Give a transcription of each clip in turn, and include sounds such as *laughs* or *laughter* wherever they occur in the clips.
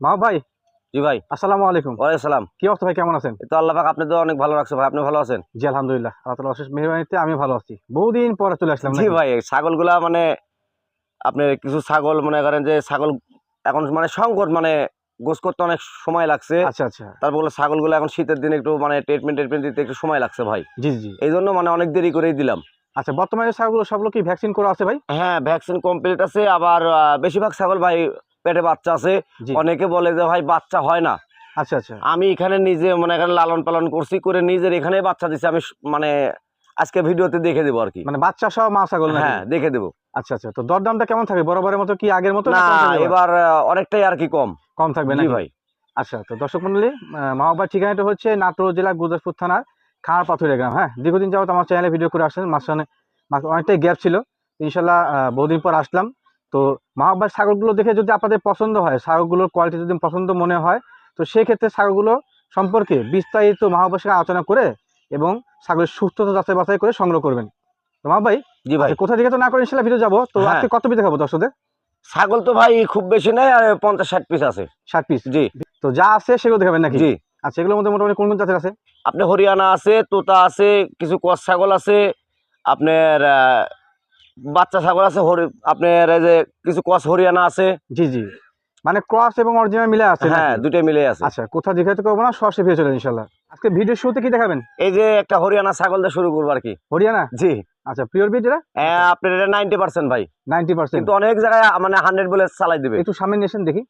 মা ভাই? জি ভাই। আসসালামু আলাইকুম। ওয়ালাইকুম সালাম। কি অবস্থা ভাই কেমন আছেন? তো আল্লাহ পাক আপনি তো অনেক ভালো রাখছে ভাই আপনি ভালো আছেন? জি আলহামদুলিল্লাহ। আল্লাহ তালা অশেষ মেহরবানিতে আমি ভালো আছি। বহুদিন পরে চলে আসলাম জি ভাই ছাগলগুলা মানে আপনি কিছু ছাগল মনে করেন যে ছাগল এখন মানে সংকট মানে গোস করতে অনেক সময় লাগছে। আচ্ছা আচ্ছা। তারপর হলো ছাগলগুলো এখন শীতের দিনে একটু মানে ট্রিটমেন্ট ট্রিটমেন্ট দিতে একটু সময় লাগছে ভাই। জি জি। এই জন্য মানে অনেক দেরি করেই দিলাম। আচ্ছা বর্তমানে ছাগলগুলো সবগুলো কি ভ্যাকসিন করা আছে ভাই? হ্যাঁ ভ্যাকসিন কমপ্লিট আছে। আবার বেশিরভাগ ছাগল ভাই পেটে বাচ্চা আছে। অনেকে বলে যে ভাই বাচ্চা হয় না। আচ্ছা আচ্ছা। আমি এখানে নিজে মানে এখানে লালন পালন করছি করে নিজের এখানে বাচ্চা দিছি। আমি মানে আজকে ভিডিওতে দেখে দেবো আর কি। মানে বাচ্চা সহ মা ছাগল হ্যাঁ দেখে দেবো। আচ্ছা আচ্ছা। তো দরদামটা কেমন থাকবে? বরাবরের মতো কি আগের মতো না এবার? অনেকটাই আর কি কম। কম থাকবে না ভাই। আচ্ছা তো দর্শক মন্ডলী মাহবাবার ঠিকানাটা হচ্ছে নাটোর জেলা গুরদাসপুর থানার খাঁড় পাথুরে গ্রাম। হ্যাঁ দীর্ঘদিন যাবত আমার চ্যানেলে ভিডিও করে আসছেন। মাঝখানে মাঝ- অনেকটাই গ্যাপ ছিল। ইনশাল্লাহ বহুদিন পর আসলাম। তো মাহবাবার ছাগলগুলো দেখে যদি আপনাদের পছন্দ হয় ছাগলগুলোর কোয়ালিটি যদি পছন্দ মনে হয় তো সেক্ষেত্রে ছাগলগুলো সম্পর্কে বিস্তারিত মাহবার সঙ্গে আলোচনা করে এবং ছাগলের সুস্থতা যাচাই বাছাই করে সংগ্রহ করবেন। তো ভাই জি ভাই। আচ্ছা, কোথা থেকে তো না করে ইনশাল্লাহ ভিডিও যাব। তো হ্যাঁ। আজকে কত পিস দেখাবো দর্শকদের? ছাগল তো ভাই খুব বেশি নাই আর পঞ্চাশ ষাট পিস আছে। ষাট পিস জি। তো যা আছে সেগুলো দেখাবেন নাকি? জি। আচ্ছা এগুলোর মধ্যে মোটামুটি কোন কোন জাতের আছে? আপনি হরিয়ানা আছে তোতা আছে কিছু কস ছাগল আছে আপনার বাচ্চা ছাগল আছে হরি- আপনার এই যে কিছু কস হরিয়ানা আছে। জি জি। মানে ক্রস এবং অরিজিনাল মিলে আছে হ্যাঁ? দুটোই মিলে আছে। আচ্ছা কোথাও দেখাতে করব না সরাসরি ভিডিও চলে ইনশাল্লাহ আজকে ভিডিও শুরুতে কি দেখাবেন? এই যে একটা হরিয়ানা ছাগল দিয়ে শুরু করব আর কি। হরিয়ানা? জি। আচ্ছা পিওর বিট এটা হ্যাঁ আপনার এটা নাইনটি পার্সেন্ট ভাই। নাইনটি পার্সেন্ট কিন্তু অনেক জায়গায় মানে হান্ড্রেড বলে চালাই দিবে। একটু সামনে নিয়েছেন দেখি।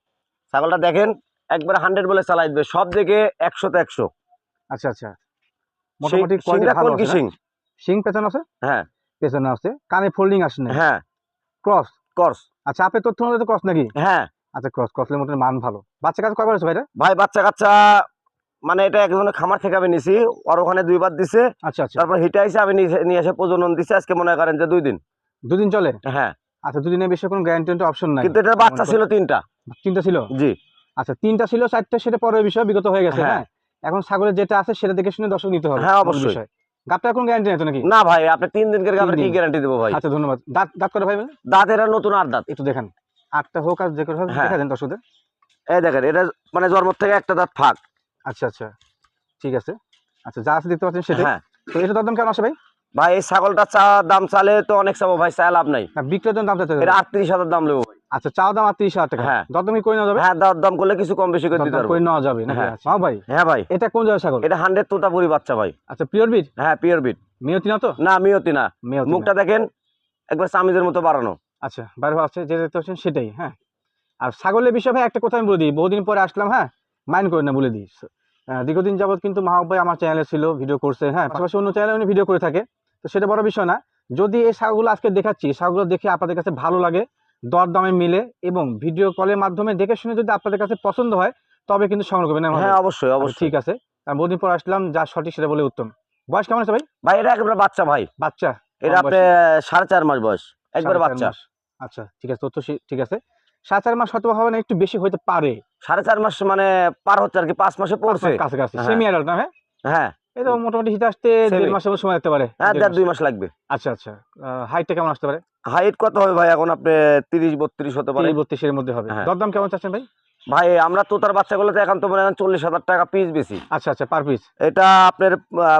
ছাগলটা দেখেন একবারে হান্ড্রেড বলে চালাই দিবে। সব দিকে একশোতে একশো। আচ্ছা আচ্ছা। মোটামুটি শিং শিং আছে? হ্যাঁ। পেছনে আছে কানে ফোল্ডিং আসে না হ্যাঁ। ক্রস করস আচ্ছা আপনি তথ্য অনুযায়ী ক্রস নাকি? হ্যাঁ। আচ্ছা ক্রস ক্রসের মধ্যে মান ভালো। বাচ্চা কাছে কয়বার আছে ভাইটা ভাই বাচ্চা কাচ্চা মানে এটা একজনের খামার থেকে আমি নিছি। ওর ওখানে দুইবার দিছে। আচ্ছা আচ্ছা। তারপর হিটা এসে আমি নিয়ে- এসে প্রজনন দিছে। আজকে মনে করেন যে দুই দিন। দুদিন চলে? হ্যাঁ। আচ্ছা দুদিনের বেশি কোনো গ্যারান্টি অপশন নাই। কিন্তু এটার বাচ্চা ছিল তিনটা। তিনটা ছিল? জি। আচ্ছা তিনটা ছিল চারটা সেটা পরের বিষয় বিগত হয়ে গেছে হ্যাঁ। হ্যাঁ? এখন ছাগলের যেটা আছে সেটা দেখে শুনে দর্শক নিতে হবে। হ্যাঁ, অবশ্যই। গাবটা এখন গ্যারান্টি নেই তো নাকি? না ভাই আপনি তিন কি গ্যারান্টি দেবো ভাই? আচ্ছা ধন্যবাদ। দাঁত দাঁত করে ভাই দাঁত এরা নতুন আর দাঁত। একটু দেখান। আটটা হোক আর যে করে হোক হ্যাঁ। দেখা দেন দর্শকদের। এই দেখেন এটা মানে জন্ম থেকে একটা দাঁত ফাঁক। আচ্ছা আচ্ছা। ঠিক আছে। আচ্ছা যা আছে দেখতে পাচ্ছেন সেটা হ্যাঁ। তো এটা দরদাম কেমন আসে ভাই? ভাই এই ছাগলটা চা দাম চালে তো অনেক চাবো ভাই চা লাভ নাই। না বিক্রয়ের দাম এটা আটত্রিশ হাজার দাম নেব। আচ্ছা চাও দাম আর তিরিশ হাজার টাকা? হ্যাঁ। দরদাম করে নেওয়া যাবে? হ্যাঁ করলে কিছু কম বেশি করে দিতে দরদাম পারব। করে নেওয়া যাবে হ্যাঁ। আচ্ছা। হ্যাঁ ভাই হ্যাঁ ভাই। এটা কোন জায়গায় ছাগল? এটা হান্ড্রেড তোতাপুরি বাচ্চা ভাই। আচ্ছা পিওর বিট? হ্যাঁ পিওর বিট। মেয়তি না তো? না মিয়তি না। মুখটা দেখেন একবার চামিজের মতো বাড়ানো। আচ্ছা বাইরে আছে যে দেখতে পাচ্ছেন সেটাই হ্যাঁ। আর ছাগলের বিষয়ে ভাই একটা কথা আমি বলে দিই বহুদিন পরে আসলাম হ্যাঁ মাইন্ড করে না বলে দিই। দীর্ঘদিন যাবত কিন্তু মাহবুব ভাই আমার চ্যানেলে ছিল ভিডিও করছে হ্যাঁ পাশাপাশি অন্য চ্যানেলে উনি ভিডিও করে থাকে। তো সেটা বড় বিষয় না। যদি এই ছাগলগুলো আজকে দেখাচ্ছি ছাগলগুলো দেখে আপনাদের কাছে ভালো লাগে দর দামে মিলে এবং ভিডিও কলের মাধ্যমে দেখে শুনে যদি আপনাদের কাছে পছন্দ হয় তবে কিন্তু সংগ্রহ করবেন হ্যাঁ অবশ্যই আচ্ছা, অবশ্যই। ঠিক আছে। বহুদিন পর আসলাম যা সঠিক সেটা বলে উত্তম। বয়স কেমন আছে ভাই? ভাই এটা একবার বাচ্চা ভাই। বাচ্চা? এটা আপনি সাড়ে চার মাস বয়স। একবার বাচ্চা। আচ্ছা ঠিক আছে তথ্য ঠিক আছে। সাড়ে চার মাস হয়তো হবে না একটু বেশি হইতে পারে। সাড়ে চার মাস মানে পার হচ্ছে আর কি পাঁচ মাসে পড়ছে। কাছাকাছি। হ্যাঁ। সেমি অ্যাডাল্ট না হ্যাঁ হ্যাঁ। এই তো মোটামুটি হিতে আসতে। দেড় মাসের সময় লাগতে পারে। হ্যাঁ দেড় দুই মাস লাগবে। আচ্ছা আচ্ছা। হাইটটা কেমন আসতে পারে? হাইট কত হবে ভাই? এখন আপনি তিরিশ বত্রিশ হতে পারে। বত্রিশের মধ্যে হবে। হ্যাঁ। দরদাম কেমন চাচ্ছেন ভাই? ভাই আমরা তোতার বাচ্চাগুলোতে এখন তো মনে চল্লিশ হাজার টাকা পিস বেশি। আচ্ছা আচ্ছা পার পিস এটা আপনার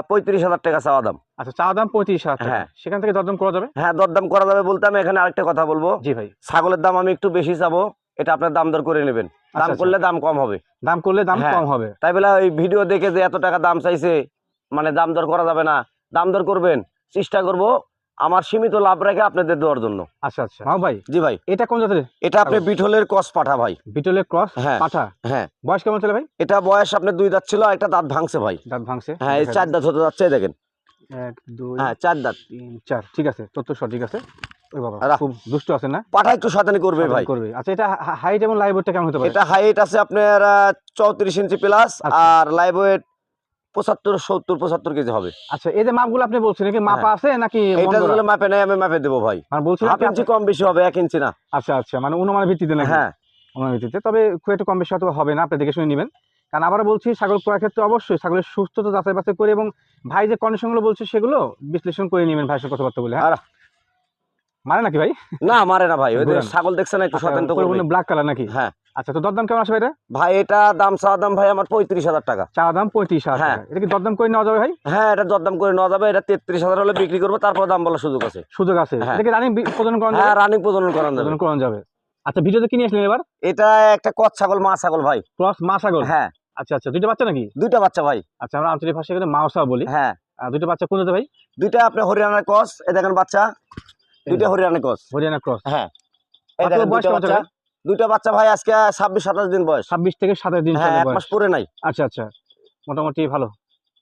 পঁয়ত্রিশ হাজার টাকা চাওয়া দাম। আচ্ছা চা দাম পঁয়ত্রিশ হাজার হ্যাঁ। সেখান থেকে দরদাম করা যাবে? হ্যাঁ দরদাম করা যাবে বলতে আমি এখানে আরেকটা কথা বলব। জি ভাই। ছাগলের দাম আমি একটু বেশি চাবো। এটা আপনার দাম দর করে নেবেন। দাম আচ্ছা। করলে দাম কম হবে। দাম করলে দাম হ্যাঁ। কম হবে। তাই বলে ওই ভিডিও দেখে যে এত টাকা দাম চাইছে মানে দাম দর করা যাবে না। দাম দর করবেন চেষ্টা করব আমার সীমিত লাভ রেখে আপনাদের দেওয়ার জন্য। আচ্ছা আচ্ছা। হ্যাঁ ভাই জি ভাই। এটা কোন জাতের? এটা আপনি বিঠলের ক্রস পাঠা ভাই। বিটলের ক্রস হ্যাঁ। পাঠা? হ্যাঁ। বয়স কেমন ছিল ভাই? এটা বয়স আপনার দুই দাঁত ছিল একটা দাঁত ভাঙছে ভাই। দাঁত ভাঙছে? হ্যাঁ এই চার দাঁত হতে যাচ্ছে দেখেন। এক দুই হ্যাঁ চার দাঁত। তিন চার। ঠিক আছে সঠিক আছে? ওই বাবা খুব দুষ্ট আছে না? পাঠা একটু করবে ভাই। করবে। আচ্ছা এটা হাইট এবং লাইভ কেমন হতে পারে? এটা হাইট আছে আপনার চৌত্রিশ ইঞ্চি প্লাস আচ্ছা। আর লাইভ ওয়েট পঁচাত্তর সত্তর পঁচাত্তর কেজি হবে। আচ্ছা এই যে মাপগুলো আপনি বলছেন কি মাপা আছে নাকি মাপে নেই আমি মাপে দেবো ভাই। মানে বলছেন হাফ ইঞ্চি কম বেশি হবে এক ইঞ্চি না। আচ্ছা আচ্ছা মানে অনুমানের ভিত্তিতে নাকি? হ্যাঁ। অনুমানের ভিত্তিতে তবে খুব একটু কম বেশি হয়তো হবে না আপনি দেখে শুনে নেবেন। কারণ আবার বলছি ছাগল ক্রয়ের ক্ষেত্রে অবশ্যই ছাগলের সুস্থতা যাচাই বাছাই করে এবং ভাই যে কন্ডিশনগুলো বলছে সেগুলো বিশ্লেষণ করে নেবেন ভাইয়ের সাথে কথাবার্তা বলে হ্যাঁ? মানে নাকি ভাই? না মারে না ভাই ওই। ছাগল দেখছেন একটু ব্ল্যাক কালার নাকি? হ্যাঁ। আচ্ছা তো দরদাম কেমন আসবে এটা ভাই এটা দাম চাওয়া দাম ভাই আমার পঁয়ত্রিশ হাজার টাকা। চা দাম পঁয়ত্রিশ হাজার হ্যাঁ। এটা কি দরদাম করে নেওয়া যাবে ভাই? হ্যাঁ এটা দরদাম করে নেওয়া যাবে। এটা তেত্রিশ হাজার হলে বিক্রি করব তারপর দাম বলার সুযোগ আছে। সুযোগ আছে। হ্যাঁ। এটা কি রানিং প্রজনন করানো হ্যাঁ রানিং প্রজনন করানো যাবে। করানো যাবে। আচ্ছা ভিডিওতে কি নিয়ে আসলেন এবার? এটা একটা কচ ছাগল মা ছাগল ভাই। ক্রস মা ছাগল? হ্যাঁ। আচ্ছা আচ্ছা দুইটা বাচ্চা নাকি? দুইটা বাচ্চা ভাই। আচ্ছা আমরা আঞ্চলিক ভাষায় মাওসা বলি। হ্যাঁ। দুইটা বাচ্চা কোন ভাই? দুইটা আপনি হরিয়ানার কস এই দেখেন বাচ্চা। দুইটা হরিয়ানা কস হরিয়ানা ক্রস। হ্যাঁ। দুইটা বাচ্চা ভাই আজকে ছাব্বিশ সাতাশ দিন বয়স। ছাব্বিশ থেকে সাতাশ দিন হ্যাঁ এক মাস পরে নাই। আচ্ছা আচ্ছা মোটামুটি ভালো।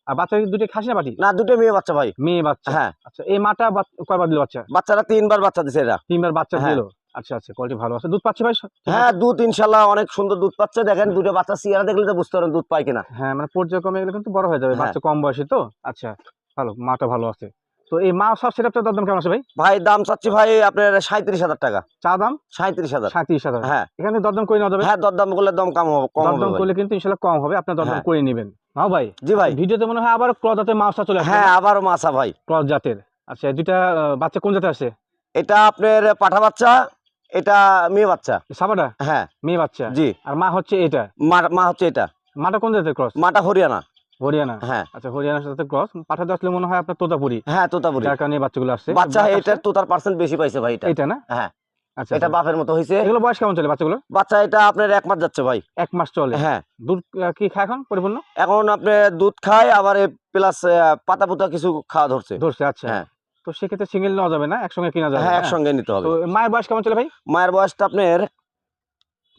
আর বাচ্চা দুটো খাসি না পাটি না দুটো মেয়ে বাচ্চা ভাই। মেয়ে বাচ্চা। হ্যাঁ। আচ্ছা এই মাটা কয়বার দিল বাচ্চা? বাচ্চারা তিনবার বাচ্চা দিছে এরা। তিনবার বাচ্চা হ্যাঁ। দিল। আচ্ছা আচ্ছা কোয়ালিটি ভালো আছে। দুধ পাচ্ছে ভাই হ্যাঁ দুধ ইনশাল্লাহ অনেক সুন্দর দুধ পাচ্ছে। দেখেন দুটো বাচ্চা সিয়ারা দেখলে তো বুঝতে পারেন দুধ পায় কিনা। হ্যাঁ মানে পর্যায়ক্রমে গেলে কিন্তু বড় হয়ে যাবে। বাচ্চা কম বয়সে তো? আচ্ছা ভালো মাটা ভালো আছে। তো এই মা সব সেটআপটা দাম কেমন আছে ভাই? ভাই দাম চাচ্ছি ভাই আপনার সাঁত্রিশ হাজার টাকা। চা দাম? সাঁত্রিশ হাজার। সাঁত্রিশ হাজার। হ্যাঁ। এখানে দরদাম করে নেওয়া যাবে? হ্যাঁ দরদাম করলে দাম কম হবে কম হবে দরদাম করলে কিন্তু ইনশাল্লাহ কম হবে আপনার দরদাম হ্যাঁ। করে নেবেন। নাও ভাই? জি ভাই। ভিডিওতে মনে হয় আবার ক্রস জাতের মাছটা চলে হ্যাঁ আবারও মাছা ভাই। ক্রস জাতের। আচ্ছা দুইটা বাচ্চা কোন জাতের আছে এটা আপনার পাঠা বাচ্চা এটা মেয়ে বাচ্চা। সাবাটা? হ্যাঁ। মেয়ে বাচ্চা। জি। আর মা হচ্ছে এটা? মা মা হচ্ছে এটা। মাটা কোন জাতের ক্রস? মাটা হরিয়ানা। হরিয়ানা? হ্যাঁ। আচ্ছা হরিয়ানার সাথে ক্রস পাঠাতে আসলে মনে হয় আপনার তোতাপুরি। হ্যাঁ তোতাপুরি। যার কারণে বাচ্চাগুলো আসছে। বাচ্চা বাচ্চা এটা তোতার পার্সেন্ট বেশি পাইছে ভাই এটা। এটা না? হ্যাঁ। আচ্ছা এটা আচ্ছা। বাপের মতো হয়েছে এগুলো বয়স কেমন চলে বাচ্চাগুলো বাচ্চা এটা আপনার এক মাস যাচ্ছে ভাই। এক মাস চলে? হ্যাঁ। দুধ কি খায় এখন পরিপূর্ণ? এখন আপনি দুধ খায় আবার প্লাস পাতা পুতা কিছু খাওয়া ধরছে। ধরছে আচ্ছা। হ্যাঁ। তো সেক্ষেত্রে সিঙ্গেল নেওয়া যাবে না? একসঙ্গে কিনা যাবে হ্যাঁ? একসঙ্গে নিতে হবে। তো মায়ের বয়স কেমন চলে ভাই? মায়ের বয়সটা আপনার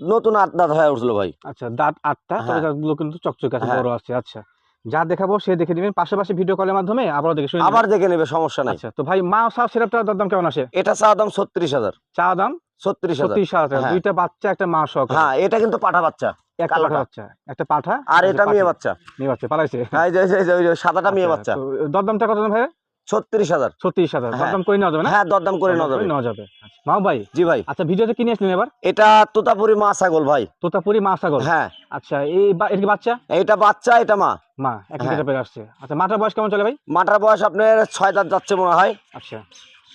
নতুন আট দাঁত হয়ে উঠল ভাই। আচ্ছা দাঁত আটটা হ্যাঁ। দাঁতগুলো কিন্তু চকচকে আছে। বড় আছে আচ্ছা। যা দেখাবো সে দেখে নেবেন। পাশাপাশি ভিডিও কলের মাধ্যমে আবার দেখে শুনে আবার দেখে নেবে সমস্যা নাই। আচ্ছা তো ভাই মা সব সেরাপটা দাম কেমন আসে? এটা চা দাম ছত্রিশ হাজার। চা দাম? ছত্রিশ হাজার। হ্যাঁ। দুইটা বাচ্চা একটা মা সহ হ্যাঁ এটা কিন্তু পাঠা বাচ্চা একটা। পাঠা বাচ্চা একটা পাঠা আর এটা মেয়ে বাচ্চা। মেয়ে বাচ্চা পালাইছে। সাদাটা মেয়ে আচ্ছা, বাচ্চা। দরদামটা কত ভাই ছত্রিশ হাজার। ছত্রিশ হাজার। হ্যাঁ। দরদাম করে নেওয়া যাবে না? হ্যাঁ দরদাম করে নেওয়া যাবে। নেওয়া যাবে। আচ্ছা, মাও ভাই জি ভাই। আচ্ছা ভিডিওতে কি আসলেন এবার? এটা তোতাপুরি মা ছাগল ভাই। তোতাপুরি মা ছাগল? হ্যাঁ। আচ্ছা এই এর বাচ্চা? এটা বাচ্চা এটা মা। মা একই হ্যাঁ। পেয়ে আসছে। আচ্ছা মাটার বয়স কেমন চলে ভাই? মাটার বয়স আপনার ছয় দাঁত যাচ্ছে মনে হয়। আচ্ছা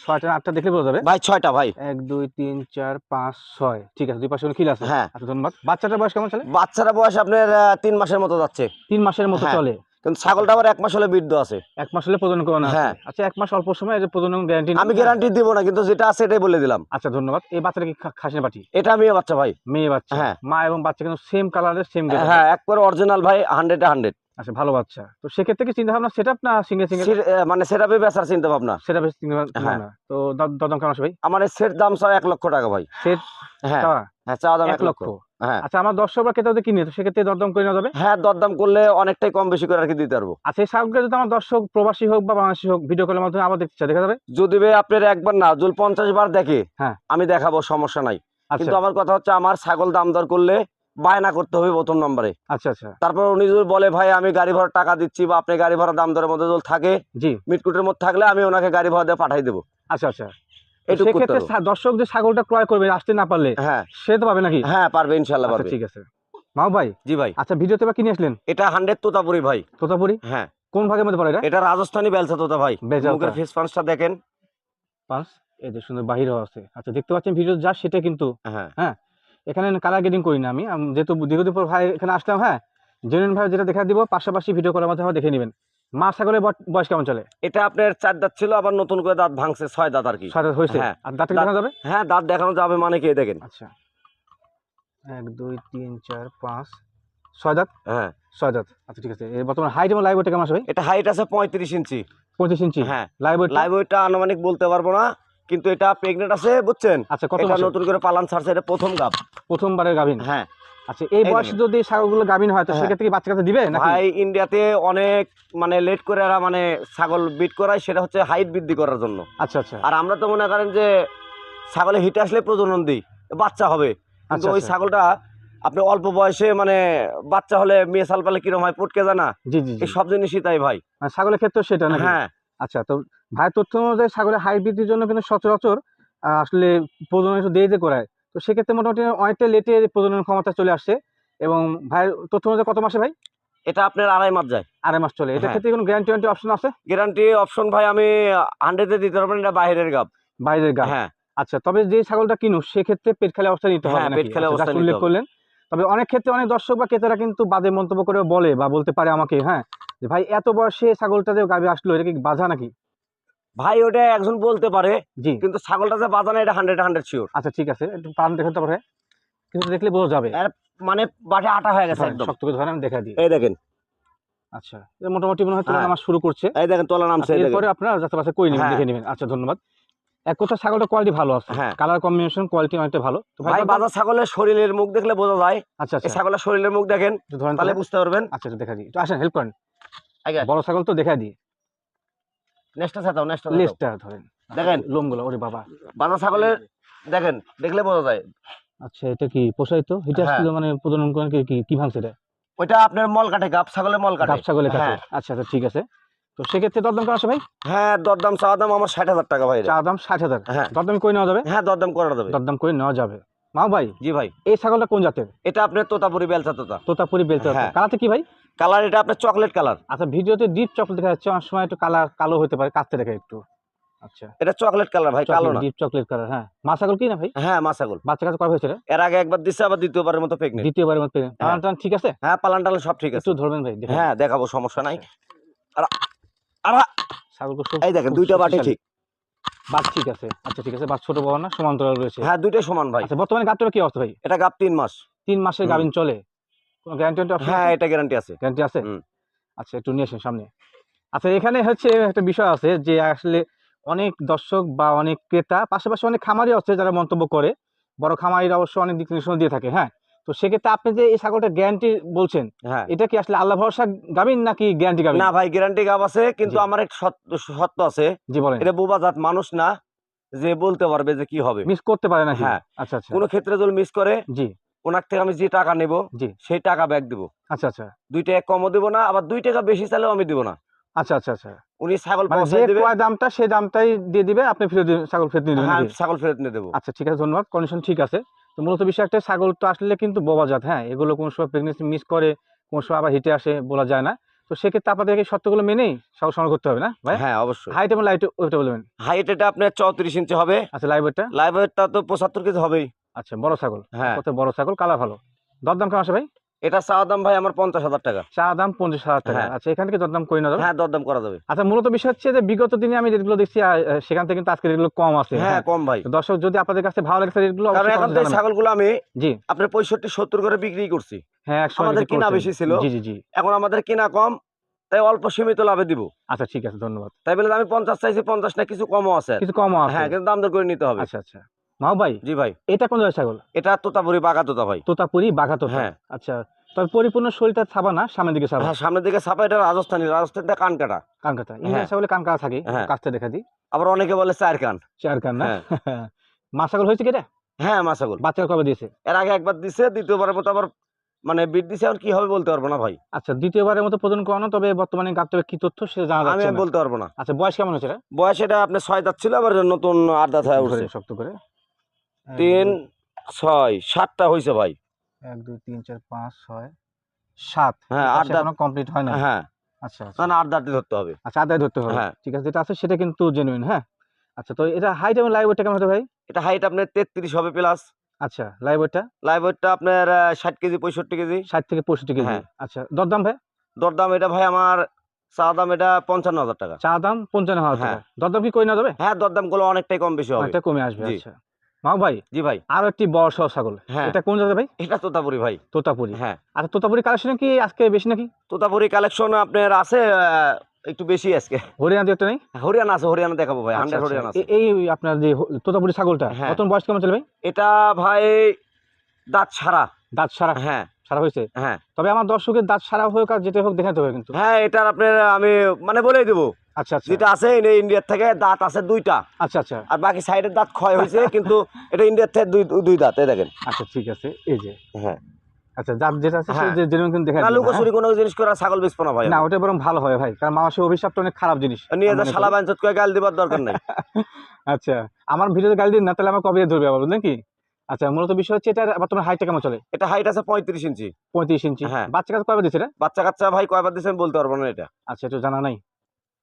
ছয়টা আটটা দেখলে বোঝা যাবে। ভাই ছয়টা ভাই। এক দুই তিন চার পাঁচ ছয়। ঠিক আছে দুই পাশে খিল আছে। হ্যাঁ। আচ্ছা ধন্যবাদ। বাচ্চাটার বয়স কেমন চলে? বাচ্চারা বয়স আপনার তিন মাসের মতো যাচ্ছে। তিন মাসের মতো হ্যাঁ। চলে। কিন্তু ছাগলটা আবার এক মাস হলে বৃদ্ধ আছে। এক মাস হলে প্রজনন করানো। হ্যাঁ। আচ্ছা এক মাস অল্প সময় প্রজনন গ্যারান্টি আমি গ্যারান্টি দিব না কিন্তু যেটা আছে এটাই বলে দিলাম। আচ্ছা ধন্যবাদ। এই বাচ্চাটা কি খাসি পাটি এটা মেয়ে বাচ্চা ভাই। মেয়ে বাচ্চা। হ্যাঁ। মা এবং বাচ্চা কিন্তু সেম কালারের সেম হ্যাঁ একবার অরিজিনাল ভাই হান্ড্রেড হান্ড্রেড আচ্ছা ভালো বাচ্চা। তো সেক্ষেত্রে কি চিন্তা ভাবনা সেটআপ না সিঙ্গেল সিঙ্গেল মানে সেটাপে বেচার চিন্তা ভাবনা সেটা বেশ চিন্তা হ্যাঁ। ভাবনা তো দ- দরদাম কেমন আছে ভাই? আমার সেট দাম চাও এক লক্ষ টাকা ভাই। সেট হ্যাঁ। হ্যাঁ চাওয়া দাম এক লক্ষ। হ্যাঁ আচ্ছা আমার ক্রেতাদের কিনে তো সেক্ষেত্রে দরদাম করে নেওয়া যাবে? হ্যাঁ দরদাম করলে অনেকটাই কম বেশি করে আর কি দিতে পারব। আচ্ছা এই শাকগুলো যদি আমার দর্শক প্রবাসী হোক বা বাংলাদেশি হোক ভিডিও কলের মাধ্যমে আবার দেখতে দেখা যাবে? যদি আপনার একবার না যদি পঞ্চাশ বার দেখে হ্যাঁ। আমি দেখাবো সমস্যা নাই। আচ্ছা। কিন্তু আমার কথা হচ্ছে আমার ছাগল দাম দর করলে বায়না করতে হবে প্রথম নম্বরে। আচ্ছা আচ্ছা। তারপর উনি যদি বলে ভাই আমি গাড়ি ভাড়া টাকা দিচ্ছি বা আপনি গাড়ি ভাড়া দাম দরের মধ্যে থাকে জি। মিটকুটের মধ্যে থাকলে আমি ওনাকে গাড়ি ভাড়া দিয়ে পাঠাই দেবো। আচ্ছা আচ্ছা। করতে সেক্ষেত্রে দর্শক যে ছাগলটা ক্রয় করবে আসতে না পারলে হ্যাঁ। সে তো পাবে নাকি? হ্যাঁ পারবে ইনশাল্লাহ আচ্ছা পারবে। ঠিক আছে। মাও ভাই জি ভাই। আচ্ছা ভিডিওতে বা কিনে আসলেন? এটা হান্ড্রেড তোতাপুরি ভাই। তোতাপুরি? হ্যাঁ। কোন ভাগের মধ্যে পড়ে এটা? এটা রাজস্থানি বেলসা তোতা ভাই। মুখের ফেস পাঁচটা দেখেন। পাঁচ। এই যে সুন্দর বাহিরও আছে। আচ্ছা দেখতে পাচ্ছেন ভিডিও যা সেটা কিন্তু। হ্যাঁ। এখানে কালার গ্রেডিং করি না আমি। যেহেতু দীর্ঘদিন পর ভাই এখানে আসলাম হ্যাঁ। জেনুইন ভাই যেটা দেখা দিব পাশাপাশি ভিডিও করার মাধ্যমে দেখে নেবেন। মা ছাগলের বয়স কেমন চলে? এটা আপনার চার দাঁত ছিল আবার নতুন করে দাঁত ভাঙছে ছয় দাঁত আর কি। ছয় দাঁত হয়েছে? হ্যাঁ। আর দাঁত- দেখা যাবে? হ্যাঁ দাঁত দেখানো যাবে মানে কে দেখেন। আচ্ছা। এক দুই তিন চার পাঁচ ছয় দাঁত? হ্যাঁ। ছয় দাঁত। আচ্ছা ঠিক আছে। এর বর্তমান হাইট এবং লাইভ ওয়েটটা কেমন ভাই এটা হাইট আছে পঁয়ত্রিশ ইঞ্চি। পঁচিশ ইঞ্চি? হ্যাঁ। লাইভ ওয়েট লাইভ ওয়েটটা আনুমানিক বলতে পারব না কিন্তু এটা প্রেগনেন্ট আছে বুঝছেন? আচ্ছা কত নতুন করে পালান ছাড়ছে এটা প্রথম গাব। প্রথমবারের গাভিন? হ্যাঁ। আচ্ছা এই বয়সে। যদি ছাগলগুলো গাভিন হয় তো হ্যাঁ। সেক্ষেত্রে বাচ্চা কাছে দিবে নাকি? ভাই ইন্ডিয়াতে অনেক মানে লেট করে এরা মানে ছাগল বিট করায় সেটা হচ্ছে হাইট বৃদ্ধি করার জন্য। আচ্ছা আচ্ছা। আর আমরা তো মনে করেন যে ছাগলে হিট আসলে প্রজনন দিই বাচ্চা হবে। কিন্তু আচ্ছা, ওই আচ্ছা। ছাগলটা আপনি অল্প বয়সে মানে বাচ্চা হলে মেয়ে সাল পালে কিরম হয় পটকে জানা জি জি এই সব জিনিসই তাই ভাই। মানে ছাগলের ক্ষেত্রে সেটা না হ্যাঁ। আচ্ছা তো ভাই তথ্য অনুযায়ী ছাগলের হাইট বৃদ্ধির জন্য কিন্তু সচরাচর আসলে প্রজনন দেরিতে করায়। তো সেক্ষেত্রে মোটামুটি অনেকটা লেটে প্রজনন ক্ষমতা চলে আসছে এবং ভাই তথ্য অনুযায়ী কত মাসে ভাই? এটা আপনার আড়াই মাস যায়। আড়াই মাস চলে। এটা হ্যাঁ। ক্ষেত্রে কোনো গ্যারান্টি ওয়ারেন্টি অপশন আছে? গ্যারান্টি অপশন ভাই আমি হান্ড্রেডে দিতে পারবেন এটা বাইরের গাব। বাইরের গা হ্যাঁ। আচ্ছা তবে যে ছাগলটা কিনু সেক্ষেত্রে পেট খালি অবস্থা নিতে হবে হ্যাঁ, পেট খালি আচ্ছা, অবস্থা উল্লেখ করলেন। তবে অনেক ক্ষেত্রে অনেক দর্শক বা ক্রেতারা কিন্তু বাদে মন্তব্য করে বলে বা বলতে পারে আমাকে হ্যাঁ? যে ভাই এত বয়সে ছাগলটা যে গাভী আসলো এটা কি বাধা নাকি? ভাই ওটা একজন বলতে পারে জি। কিন্তু ছাগলটা যে বাজানো এটা হান্ড্রেড হান্ড্রেড শিওর আচ্ছা ঠিক আছে একটু পান দেখাতে পারে। কিন্তু দেখলে বোঝা যাবে। মানে বাটে আটা হয়ে গেছে একদম। শক্ত করে ধরেন আমি দেখা দিই। এই দেখেন। আচ্ছা মোটামুটি মনে হয় তোলা হ্যাঁ। নামা শুরু করছে। এই দেখেন তোলা নামছে আচ্ছা, এরপরে আপনারা যাতে পাশে কই নেবেন হ্যাঁ। দেখে নেবেন। আচ্ছা ধন্যবাদ। এক কথা ছাগলটা কোয়ালিটি ভালো আছে। হ্যাঁ। কালার কম্বিনেশন কোয়ালিটি অনেকটা ভালো। তো ভাই বাজার ছাগলের শরীরের মুখ দেখলে বোঝা যায়। আচ্ছা আচ্ছা। ছাগলের শরীরের মুখ দেখেন ধরেন তাহলে বুঝতে পারবেন। আচ্ছা একটু দেখা দিই। একটু আসেন হেল্প করেন। আগে। বড় ছাগল তো দেখা দিই। নেক্সটটা ছাতাও নেক্সটটা লেজটা ধরেন। দেখেন। লোমগুলো ওরে বাবা। বাজার ছাগলের দেখেন দেখলে বোঝা যায়। আচ্ছা এটা কি প্রসারিত? এটা হ্যাঁ। আসলে মানে প্রজনন করেন কি কি ভাঙছে এটা? ওইটা আপনার মল কাটে গাপ ছাগলের মল কাটে। গাব ছাগলে কাটে। হ্যাঁ। আচ্ছা আচ্ছা ঠিক আছে। তো সেক্ষেত্রে দরদাম করা আছে ভাই? হ্যাঁ দরদাম চাওয়া দাম আমার ষাট হাজার টাকা ভাই চা দাম ষাট হাজার। হ্যাঁ। দরদাম করে নেওয়া যাবে? হ্যাঁ দরদাম করা যাবে। দরদাম করে নেওয়া যাবে। মা ভাই জি ভাই। এই ছাগলটা কোন জাতের? এটা আপনার তোতাপুরি বেলচা তোতা। তোতাপুরি বেলতে হ্যাঁ। কালাতে কি ভাই? কালার এটা আপনার চকলেট কালার আচ্ছা ভিডিওতে ডিপ চকলেট দেখা যাচ্ছে অনেক সময় একটু কালার কালো হতে পারে দেখা একটু। আচ্ছা। এটা চকলেট কালার ভাই কালো না। ডিপ চকলেট কালার হ্যাঁ। মাছাগল কি না ভাই? হ্যাঁ বাচ্চা কাছে এর আগে একবার আবার দ্বিতীয়বারের মতো প্রেগনেন্ট দ্বিতীয়বারের মতো পালন টালন ঠিক আছে? হ্যাঁ পালান টালান সব ঠিক আছে। একটু ধরবেন ভাই হ্যাঁ দেখাবো সমস্যা নাই। আর আর। ছাগল এই দেখেন দুইটা বাটি ঠিক। ঠিক আছে। আচ্ছা ঠিক আছে ছোট বড় না সমান্তরাল রয়েছে। হ্যাঁ দুইটাই সমান ভাই। আচ্ছা বর্তমানে গাবটার কি অবস্থা ভাই? এটা গাপ তিন মাস। তিন মাসের। গাবিন চলে। কোনো গ্যারান্টি হ্যাঁ এটা গ্যারান্টি আছে। গ্যারান্টি আছে? আচ্ছা একটু নিয়ে আসেন সামনে। আচ্ছা এখানে হচ্ছে একটা বিষয় আছে যে আসলে অনেক দর্শক বা অনেক ক্রেতা পাশাপাশি অনেক খামারি আছে যারা মন্তব্য করে। বড় খামারিরা অবশ্য অনেক দিক নির্দেশনা দিয়ে থাকে হ্যাঁ? তো সেক্ষেত্রে আপনি যে এই ছাগলটা গ্যারান্টি বলছেন হ্যাঁ। এটা কি আসলে আল্লাহ ভরসা গাবিন নাকি গ্যারান্টি গাবিন? না ভাই গ্যারান্টি গাপ আছে কিন্তু আমার এক সত্য আছে। জি বলেন। এটা বোবা জাত মানুষ না যে বলতে পারবে যে কি হবে। মিস করতে পারে না হ্যাঁ। আচ্ছা আচ্ছা। কোনো ক্ষেত্রে যদি মিস করে জি। ওনার থেকে আমি যে টাকা নেব সেই টাকা ব্যাগ দিব। আচ্ছা আচ্ছা। দুই টাকা কমও দেবো না আবার দুই টাকা বেশি চাইলেও আমি দিব না। আচ্ছা আচ্ছা আচ্ছা। উনি ছাগল মানে যে পৌঁছায় দেবে। কয় দামটা সেই দামটাই দিয়ে দিবে আপনি ফেরত ছাগল ফেরত দিয়ে দিবেন হ্যাঁ ছাগল ফেরত নিয়ে দেবো। আচ্ছা ঠিক আছে ধন্যবাদ। কন্ডিশন ঠিক আছে। তো মূলত বিষয় একটা ছাগল তো আসলে কিন্তু বোবা জাত হ্যাঁ এগুলো কোন সময় প্রেগনেন্সি মিস করে কোন সময় আবার হিটে আসে বলা যায় না। তো সেক্ষেত্রে আপনাদেরকে শর্তগুলো মেনেই ছাগল সংগ্রহ করতে হবে না ভাই? হ্যাঁ অবশ্যই। হাইট এবং লাইট ওইটা বলবেন হাইট এটা আপনার চৌত্রিশ ইঞ্চি হবে। আচ্ছা লাইভ ওয়েটটা লাইভ ওয়েটটা তো পঁচাত্তর কেজি হবেই। আচ্ছা বড় ছাগল। হ্যাঁ। কত বড় ছাগল কালার ভালো। দরদাম কেমন আসে ভাই? এটা চাওয়া দাম ভাই আমার পঞ্চাশ হাজার টাকা। চা দাম পঞ্চাশ হাজার টাকা। হ্যাঁ। আচ্ছা এখান থেকে দরদাম করে নেওয়া হ্যাঁ দরদাম করা যাবে। আচ্ছা মূলত বিষয় হচ্ছে যে বিগত দিনে আমি রেটগুলো দেখছি সেখান থেকে কিন্তু আজকে রেটগুলো কম আছে। হ্যাঁ হ্যাঁ। কম ভাই। দর্শক যদি আপনাদের কাছে ভালো লাগছে রেটগুলো কারণ এখন এই ছাগলগুলো আমি জি। আপনার পঁয়ষট্টি সত্তর করে বিক্রি করছি। হ্যাঁ একশো আমাদের কিনা বেশি ছিল। জি জি জি। এখন আমাদের কিনা কম তাই অল্প সীমিত লাভে দিব। আচ্ছা ঠিক আছে ধন্যবাদ। তাই বলে আমি পঞ্চাশ চাইছি পঞ্চাশ না কিছু কমও আছে। কিছু কম আছে। হ্যাঁ কিন্তু দাম দর করে নিতে হবে। আচ্ছা আচ্ছা। মাও ভাই? জি ভাই। এটা কোন জায়গায় ছাগল? এটা তোতাপুরি বাঘা তোতা ভাই। তোতাপুরি বাঘাতো হ্যাঁ। আচ্ছা তবে পরিপূর্ণ শরীরটা ছাবা না সামনের দিকে ছাবা? হ্যাঁ সামনের দিকে ছাপা এটা রাজস্থানী রাজস্থানটা কান কাটা কান কাটা ইন্ডিয়ান হ্যাঁ। ছাগলে কান কাটা থাকে হ্যাঁ। দেখা দিই। আবার অনেকে বলে চার কান। চার কান না? হ্যাঁ। *laughs* মা ছাগল হয়েছে হ্যাঁ মা ছাগল। বাচ্চা কবে দিয়েছে? এর আগে একবার দিছে দ্বিতীয়বারের মতো আবার মানে বিট দিছে আর কি হবে বলতে পারব না ভাই। আচ্ছা দ্বিতীয়বারের মতো প্রজন করানো তবে বর্তমানে গাবতবে কি তথ্য সেটা জানা আমি যাচ্ছে বলতে পারব না। আচ্ছা বয়স কেমন হচ্ছে বয়স এটা আপনার ছয় দাঁত ছিল আবার নতুন আট দাঁত হয়ে উঠছে। শক্ত করে। তিন ছয় সাতটা হয়েছে ভাই। এক দুই তিন চার পাঁচ ছয় সাত। হ্যাঁ, আট দাঁত। কমপ্লিট হয় না হ্যাঁ। আচ্ছা আচ্ছা। না আট ধরতে হবে। আচ্ছা আদায় ধরতে হবে। হ্যাঁ। ঠিক আছে যেটা আছে সেটা কিন্তু জেনুইন হ্যাঁ? আচ্ছা তো এটা হাইট এবং লাইভ ওয়েটটা কেমন হতে ভাই? এটা হাইট আপনার তেত্রিশ হবে প্লাস আচ্ছা লাইভ ওয়েটটা লাইভ ওয়েটটা আপনার ষাট কেজি পঁয়ষট্টি কেজি। ষাট থেকে পঁয়ষট্টি কেজি। হ্যাঁ। আচ্ছা দরদাম ভাই? দরদাম এটা ভাই আমার চা দাম এটা পঞ্চান্ন হাজার টাকা। চা দাম পঞ্চান্ন হাজার টাকা। হ্যাঁ। দরদাম কি করে না যাবে? হ্যাঁ দরদামগুলো অনেকটাই কম বেশি হবে। কমে আসবে আচ্ছা। মাও ভাই জি ভাই। আরও একটি বড় সহ ছাগল। হ্যাঁ। এটা কোন জায়গা ভাই? এটা তোতাপুরি ভাই। তোতাপুরি। হ্যাঁ। আচ্ছা তোতাপুরি কালেকশন কি আজকে বেশি নাকি? তোতাপুরি কালেকশন আপনার আছে একটু বেশি আজকে। হরিয়ানা একটা নেই? হরিয়ানা আছে হরিয়ানা দেখাবো ভাই আচ্ছা, হান্ড্রেড আচ্ছা। হরিয়ানা আছে। এই আপনার যে তোতাপুরি ছাগলটা হ্যাঁ। কত বয়স কেমন চলে ভাই? এটা ভাই দাঁত ছাড়া দাঁত সারা? হ্যাঁ। সারা হয়েছে? হ্যাঁ। তবে আমার দর্শকের দাঁত সারা হোক আর যেটা হোক দেখাতে হবে কিন্তু। হ্যাঁ এটার আপনার আমি মানে বলেই দেবো। আচ্ছা আচ্ছা। যেটা আছে ইন্ডিয়ার থেকে দাঁত আছে দুইটা। আচ্ছা আচ্ছা। আর বাকি সাইডের দাঁত ক্ষয় হয়েছে কিন্তু এটা ইন্ডিয়ার থেকে দুই দুই দাঁত এই দেখেন। আচ্ছা ঠিক আছে এই যে। হ্যাঁ। আচ্ছা দাঁত যেটা আছে হ্যাঁ। সেটা কিন্তু দেখা না লুকোচুরি কোনো জিনিস করে ছাগল বেচবো না ভাই। হ্যাঁ? না ওটা বরং ভালো হয় ভাই কারণ অভিশাপটা অনেক খারাপ জিনিস। নিয়ে আমি যা শালা বাঞ্চত করে গাল দিবার দরকার নাই। *laughs* আচ্ছা আমার ভিডিওতে গালি দিন না তাহলে আমার কবে ধরবে আবার বুঝলেন কি? আচ্ছা মূলত বিষয় হচ্ছে এটা বর্তমানে হাইটটা কেমন চলে? এটা হাইট আছে পঁয়ত্রিশ ইঞ্চি। পঁয়ত্রিশ ইঞ্চি। হ্যাঁ। বাচ্চা কাছে কবে দিচ্ছে বাচ্চা কাচ্চা ভাই কয়বার দিয়েছে আমি বলতে পারব না এটা। আচ্ছা একটু জানা নাই।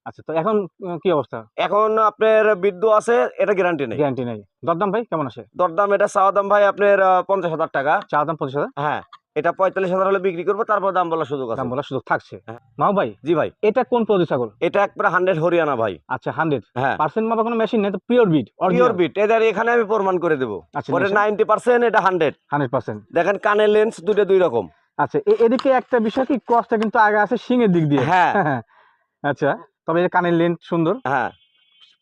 আচ্ছা তো এখন কি অবস্থা? এখন আপনার বিদ্যু আছে এটা গ্যারান্টি নেই। গ্যারান্টি নেই। দরদাম ভাই কেমন আছে? দরদাম এটা চাওয়া দাম ভাই আপনার পঞ্চাশ হাজার টাকা। চা দাম পঁচিশ হাজার? হ্যাঁ এটা পঁয়তাল্লিশ হাজার হলে বিক্রি করব তারপর দাম বলার সুযোগ দাম বলার সুযোগ থাকছে। হ্যাঁ। মাও ভাই জি ভাই। এটা কোন প্রজাতির ছাগল? এটা একবারে হান্ড্রেড হরিয়ানা ভাই। আচ্ছা হান্ড্রেড হ্যাঁ। পার্সেন্ট মাপা কোনো মেশিন নেই তো পিওর বিট পিওর বিট এদের এখানে আমি প্রমাণ করে দেবো। আচ্ছা পরে নাইনটি পার্সেন্ট এটা হান্ড্রেড হান্ড্রেড পার্সেন্ট দেখেন কানের লেন্স দুটো দুই রকম। আচ্ছা এদিকে একটা বিষয় কি ক্রসটা কিন্তু আগে আছে সিং এর দিক দিয়ে। হ্যাঁ। *laughs* আচ্ছা। তবে এর কানের লেন্থ সুন্দর। হ্যাঁ।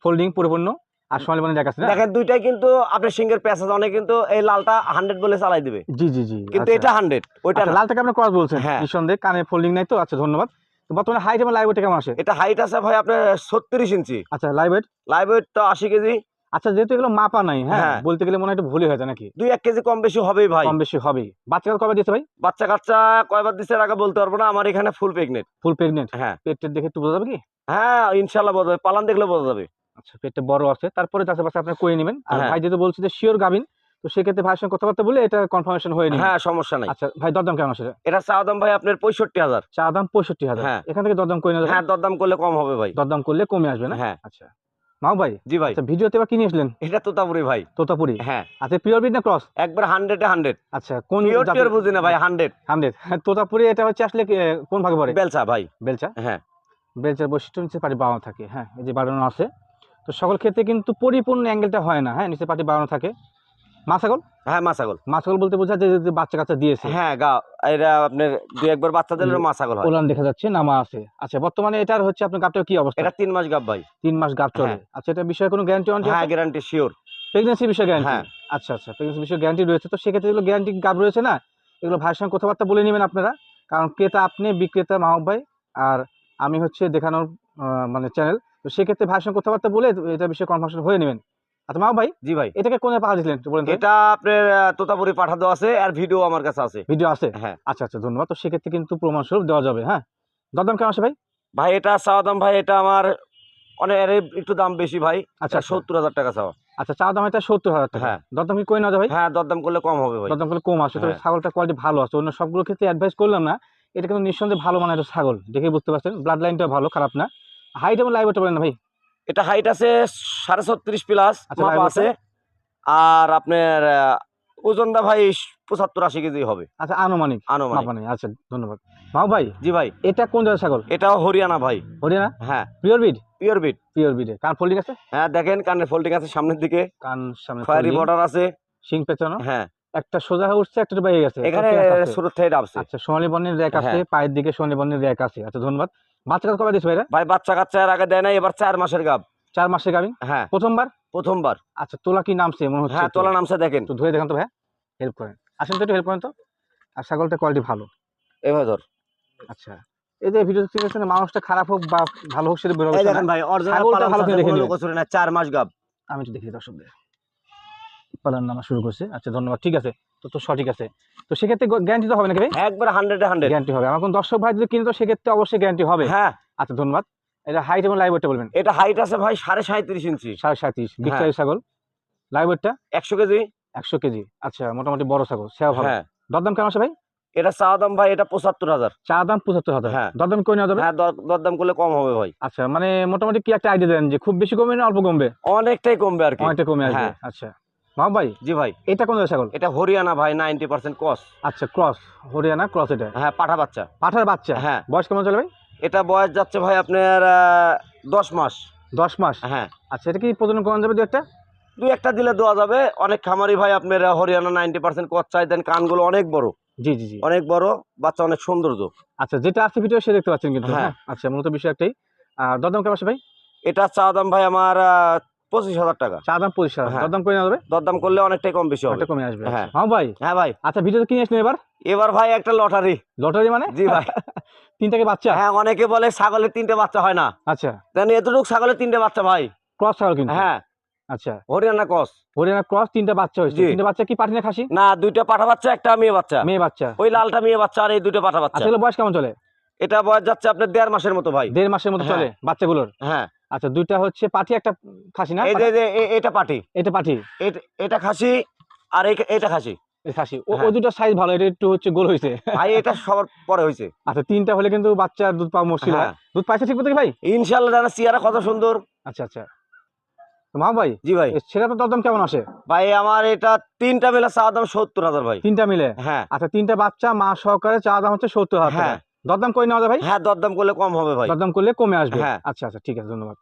ফোল্ডিং পরিপূর্ণ। আর সোনালী বনের আছে না। দেখেন দুইটাই কিন্তু আপনার সিঙ্গের আছে অনেক কিন্তু এই লালটা হান্ড্রেড বলে চালাই দিবে। জি জি জি কিন্তু আচ্ছা। এটা হান্ড্রেড ওইটা আচ্ছা। লালটাকে আপনি ক্রস বলছেন হ্যাঁ। নিঃসন্দেহে কানে ফোল্ডিং নাই তো? আচ্ছা ধন্যবাদ। বর্তমানে হাইট এবং লাইভ কেমন আছে এটা হাইট আছে ভাই আপনার ছত্রিশ ইঞ্চি। আচ্ছা লাইভ ওয়েট লাইভ ওয়েট তো আশি কেজি। আচ্ছা যেহেতু এগুলো মাপা নাই হ্যাঁ? হ্যাঁ। বলতে গেলে মনে হয় ভুলই হয়ে যায় নাকি? দুই এক কেজি কম বেশি হবেই ভাই। কম বেশি হবেই। বাচ্চা কবে দিয়েছে ভাই? বাচ্চা কাচ্চা কয়বার দিচ্ছে আগে বলতে পারব না আমার এখানে ফুল প্রেগনেন্ট ফুল প্রেগনেন্ট হ্যাঁ। পেটের দেখে একটু বোঝা যাবে কি? হ্যাঁ ইনশাল্লাহ বোঝা যাবে। পালান দেখলে বোঝা যাবে। আচ্ছা পেটটা বড় আছে। তারপরে বাচ্চা আপনি করে নেবেন। আর হ্যাঁ। ভাই যেহেতু বলছে যে শিওর গাবিন তো সেক্ষেত্রে ভাইয়ের সঙ্গে কথাবার্তা বলে এটা কনফার্মেশন হয়ে হ্যাঁ সমস্যা নাই। আচ্ছা ভাই দরদাম কেমন আছে? এটা চা দাম ভাই আপনার পঁয়ষট্টি হাজার। চা দাম পঁয়ষট্টি হাজার। হ্যাঁ। এখান থেকে দরদাম করে হ্যাঁ দরদাম করলে কম হবে ভাই। দরদাম করলে কমে আসবে না? হ্যাঁ। আচ্ছা। মাও ভাই? জি ভাই। আচ্ছা ভিডিওতে এবার কি নিয়ে আসলেন? এটা তোতাপুরি ভাই। তোতাপুরি? হ্যাঁ। আচ্ছা পিওর বিট না ক্রস? একবার হান্ড্রেড হান্ড্রেড। আচ্ছা কোন পিওর টিওর বুঝি না ভাই হান্ড্রেড। হান্ড্রেড। তোতাপুরি এটা হচ্ছে আসলে কোন ভাগে পড়ে? বেলচা ভাই। বেলচা? হ্যাঁ। বেলচার বৈশিষ্ট্য নিচে পাটি বাড়ানো থাকে হ্যাঁ এই যে বাড়ানো আছে। তো সকল ক্ষেত্রে কিন্তু পরিপূর্ণ অ্যাঙ্গেলটা হয় না হ্যাঁ নিচে পাটি বাড়ানো থাকে। মাছাগল? হ্যাঁ মাছাগল। মাছাগল বলতে বোঝা যায় যে বাচ্চা কাচ্চা দিয়েছে। হ্যাঁ গা এটা আপনার দুই একবার বাচ্চা দিলে মাছাগল হয়। ওলান দেখা যাচ্ছে নামা আছে। আচ্ছা বর্তমানে এটার হচ্ছে আপনার কি অবস্থা? এটা তিন মাস গাব ভাই। তিন মাস গাপ চলে। হ্যাঁ। আচ্ছা এটা বিষয়ে কোনো গ্যারান্টি ওয়ারেন্টি হ্যাঁ গ্যারান্টি শিওর প্রেগনেন্সি বিষয়ে গ্যারান্টি হ্যাঁ। আচ্ছা আচ্ছা প্রেগনেন্সি বিষয়ে গ্যারান্টি রয়েছে। তো সেক্ষেত্রে এগুলো গ্যারান্টি গাব রয়েছে না? এগুলো ভাইয়ের সঙ্গে কথাবার্তা বলে নেবেন আপনারা। কারণ ক্রেতা আপনি বিক্রেতা মাহব ভাই আর আমি হচ্ছে দেখানোর মানে চ্যানেল তো সেক্ষেত্রে ভাইয়ের সঙ্গে কথাবার্তা বলে এটা বিষয়ে কনফার্মেশন হয়ে নেবেন। আচ্ছা ভাই? জি ভাই। এটাকে কোনে বলেন এটা আপনার তোতাপুরি পাঠা দেওয়া আছে আর ভিডিও আমার কাছে আছে। ভিডিও আছে? হ্যাঁ। আচ্ছা আচ্ছা ধন্যবাদ। তো সেক্ষেত্রে কিন্তু প্রমাণ স্বরূপ দেওয়া যাবে হ্যাঁ? দরদাম কেমন আছে ভাই? ভাই এটা চাওয়া দাম ভাই এটা আমার অনেক একটু দাম বেশি ভাই। আচ্ছা আচ্ছা। সত্তর হাজার টাকা চাওয়া। আচ্ছা চা দাম এটা সত্তর হাজার টাকা। হ্যাঁ। দরদাম কি করে ভাই? হ্যাঁ দরদাম করলে কম হবে ভাই। দরদাম করলে কম আসে তবে হ্যাঁ। ছাগলটা কোয়ালিটি ভালো আছে। অন্য সবগুলো ক্ষেত্রে অ্যাডভাইস করলাম না। এটা কিন্তু নিঃসন্দেহে ভালো মানের একটা ছাগল দেখে বুঝতে পারছেন। ব্লাড লাইনটা ভালো খারাপ না। হাইট এবং লাইভ বলেন না ভাই। এটা হাইট আছে সাড়ে ছত্রিশ প্লাস আচ্ছা, মাপা আছে। আর আপনার ওজনটা ভাই পঁচাত্তর আশি কেজি হবে। আচ্ছা আনুমানিক আনুমানিক। আচ্ছা ধন্যবাদ। মাও ভাই জি ভাই। এটা কোন জায়গার ছাগল? এটাও হরিয়ানা ভাই। হরিয়ানা? হ্যাঁ। পিওর বিড পিওর বিট পিওর বিডে কান ফোল্ডিং আছে? হ্যাঁ দেখেন কানের ফোল্ডিং আছে সামনের দিকে। কান সামনে খয়েরি folding, বর্ডার আছে। শিং পেছানো হ্যাঁ। একটা সোজা হয়ে উঠছে একটা বাইরে গেছে। এখানে আছে। থেকে আছে আচ্ছা সোনালী বর্ণের র্যাক আছে হ্যাঁ। পায়ের দিকে সোনালী বর্ণের র্যাক আছে। আচ্ছা ধন্যবাদ। বাচ্চা কবে দিচ্ছে ভাইরা? ভাই বাচ্চা কাচ্চা এর আগে দেয় নাই এবার চার মাসের গাব। চার মাসের হ্যাঁ। প্রথমবার? প্রথমবার। আচ্ছা তোলা কি নামছে মনে হচ্ছে হ্যাঁ তোলা নামছে দেখেন। একটু ধরে দেখান তো ভাই হেল্প করেন। আসেন তো একটু হেল্প করেন তো। আর ছাগলটা কোয়ালিটি ভালো। এভাবে ধর। আচ্ছা। এই যে ভিডিও ঠিক আছে মানুষটা খারাপ হোক বা ভালো হোক সেটা বেরোবে দেখেন ভাই অরিজিনাল ভালো দেখে। চার মাস গাব। আমি একটু দেখি দর্শকদের। পালন নামা শুরু করছে। আচ্ছা ধন্যবাদ। ঠিক আছে তো তো সঠিক আছে। তো সেক্ষেত্রে গ্যারান্টি তো হবে নাকি ভাই? একবার হান্ড্রেডে হান্ড্রেড গ্যারান্টি হবে। আমার কোন দর্শক ভাই যদি কিনে তো সেক্ষেত্রে অবশ্যই গ্যারান্টি হবে। হ্যাঁ। আচ্ছা ধন্যবাদ। এটা হাইট এবং লাইভ বলবেন। এটা হাইট আছে ভাই সাড়ে সাঁত্রিশ ইঞ্চি। সাড়ে সাঁত্রিশ। বিগ হ্যাঁ। সাইজ ছাগল। লাইভ ওয়েটটা একশো কেজি। একশো কেজি। আচ্ছা মোটামুটি বড় ছাগল। সেও ভালো। হ্যাঁ। দরদাম কেমন আছে ভাই? এটা চা দাম ভাই এটা পঁচাত্তর হাজার। চা দাম পঁচাত্তর হাজার। হ্যাঁ। দরদাম নেওয়া যাবে? হ্যাঁ দর- দরদাম করলে কম হবে ভাই। আচ্ছা মানে মোটামুটি কি একটা আইডিয়া দেন যে খুব বেশি কমবে না অল্প কমবে? অনেকটাই কমবে আর কি। অনেকটা কমে আসবে। হ্যাঁ। আচ্ছা। ভাই জি ভাই। এটা কোন ছাগল এটা হরিয়ানা ভাই নাইনটি পার্সেন্ট কস আচ্ছা ক্রস হরিয়ানা ক্রস এটা? হ্যাঁ পাঠা বাচ্চা। পাঠার বাচ্চা? হ্যাঁ। বয়স কেমন চলে ভাই? এটা বয়স যাচ্ছে ভাই আপনার আহ, দশ মাস। দশ মাস? হ্যাঁ। আচ্ছা এটা কি প্রজনন করানো যাবে দু একটা? দুই একটা দিলে দেওয়া যাবে। অনেক খামারি ভাই আপনার আহ, হরিয়ানা নাইনটি পার্সেন্ট কস চাই দেন কানগুলো অনেক বড়। জি জি জি। অনেক বড় বাচ্চা অনেক সৌন্দর্য। আচ্ছা যেটা আছে ভিডিও সে দেখতে পাচ্ছেন কিন্তু হ্যাঁ। হ্যাঁ? আচ্ছা মূলত বিষয় একটাই। আর দরদাম কেমন আছে ভাই? এটা চা দাম ভাই আমার আহ, পঁচিশ হাজার টাকা। চা দাম পরিষ্কার হ্যাঁ। দরদাম করে যাবে দরদাম করলে অনেকটাই কম বেশি হবে। কমে আসবে। হ্যাঁ। হ্যাঁ ভাই। হ্যাঁ ভাই। আচ্ছা ভিডিও কিনে আসলেন এবার? এবার ভাই একটা লটারি। লটারি মানে? জি ভাই। *laughs* তিনটাকে বাচ্চা? হ্যাঁ অনেকে বলে ছাগলের তিনটে বাচ্চা হয় না। আচ্ছা। দেন এতটুকু ছাগলের তিনটে বাচ্চা ভাই। ক্রস ছাগল কিন্তু? হ্যাঁ। আচ্ছা। হরিয়ানা কস হরিয়ানা ক্রস তিনটা বাচ্চা হয়েছে। তিনটা বাচ্চা কি পাঠিয়ে খাসি? না দুইটা পাঠা বাচ্চা একটা মেয়ে বাচ্চা। মেয়ে বাচ্চা। ওই লালটা মেয়ে বাচ্চা আর এই দুটো পাঠা বাচ্চা। আচ্ছা বয়স কেমন চলে? এটা বয়স যাচ্ছে আপনার দেড় মাসের মতো ভাই। দেড় মাসের মতো হ্যাঁ। চলে বাচ্চাগুলোর? হ্যাঁ। আচ্ছা দুইটা হচ্ছে পাঠি একটা খাসি না? এই যে এটা পাটি। এটা পাঠি এট- খাসি আর এটা খাসি। এই খাসি। ও হ্যাঁ। দুটো সাইজ ভালো এটা একটু হচ্ছে গোল হয়েছে ভাই এটা সবার পরে হয়েছে আচ্ছা তিনটা হলে কিন্তু বাচ্চা দুধ পাওয়া মুশকিল হ্যাঁ। দুধ পাইছে ঠিক মতো ভাই? ইনশাল্লাহ জানা চেয়ারা কত সুন্দর। আচ্ছা আচ্ছা। তো মাহবুব ভাই জি ভাই। সেটা তো দরদাম কেমন আসে? ভাই আমার এটা তিনটা মিলে চাওয়া দাম সত্তর হাজার ভাই। তিনটা মিলে? হ্যাঁ। আচ্ছা তিনটা বাচ্চা মা সহকারে চা দাম হচ্ছে সত্তর হাজার হ্যাঁ। দরদাম করে নেওয়া যাবে ভাই? হ্যাঁ দরদাম করলে কম হবে ভাই। দরদাম করলে কমে আসবে। হ্যাঁ। আচ্ছা আচ্ছা ঠিক আছে ধন্যবাদ।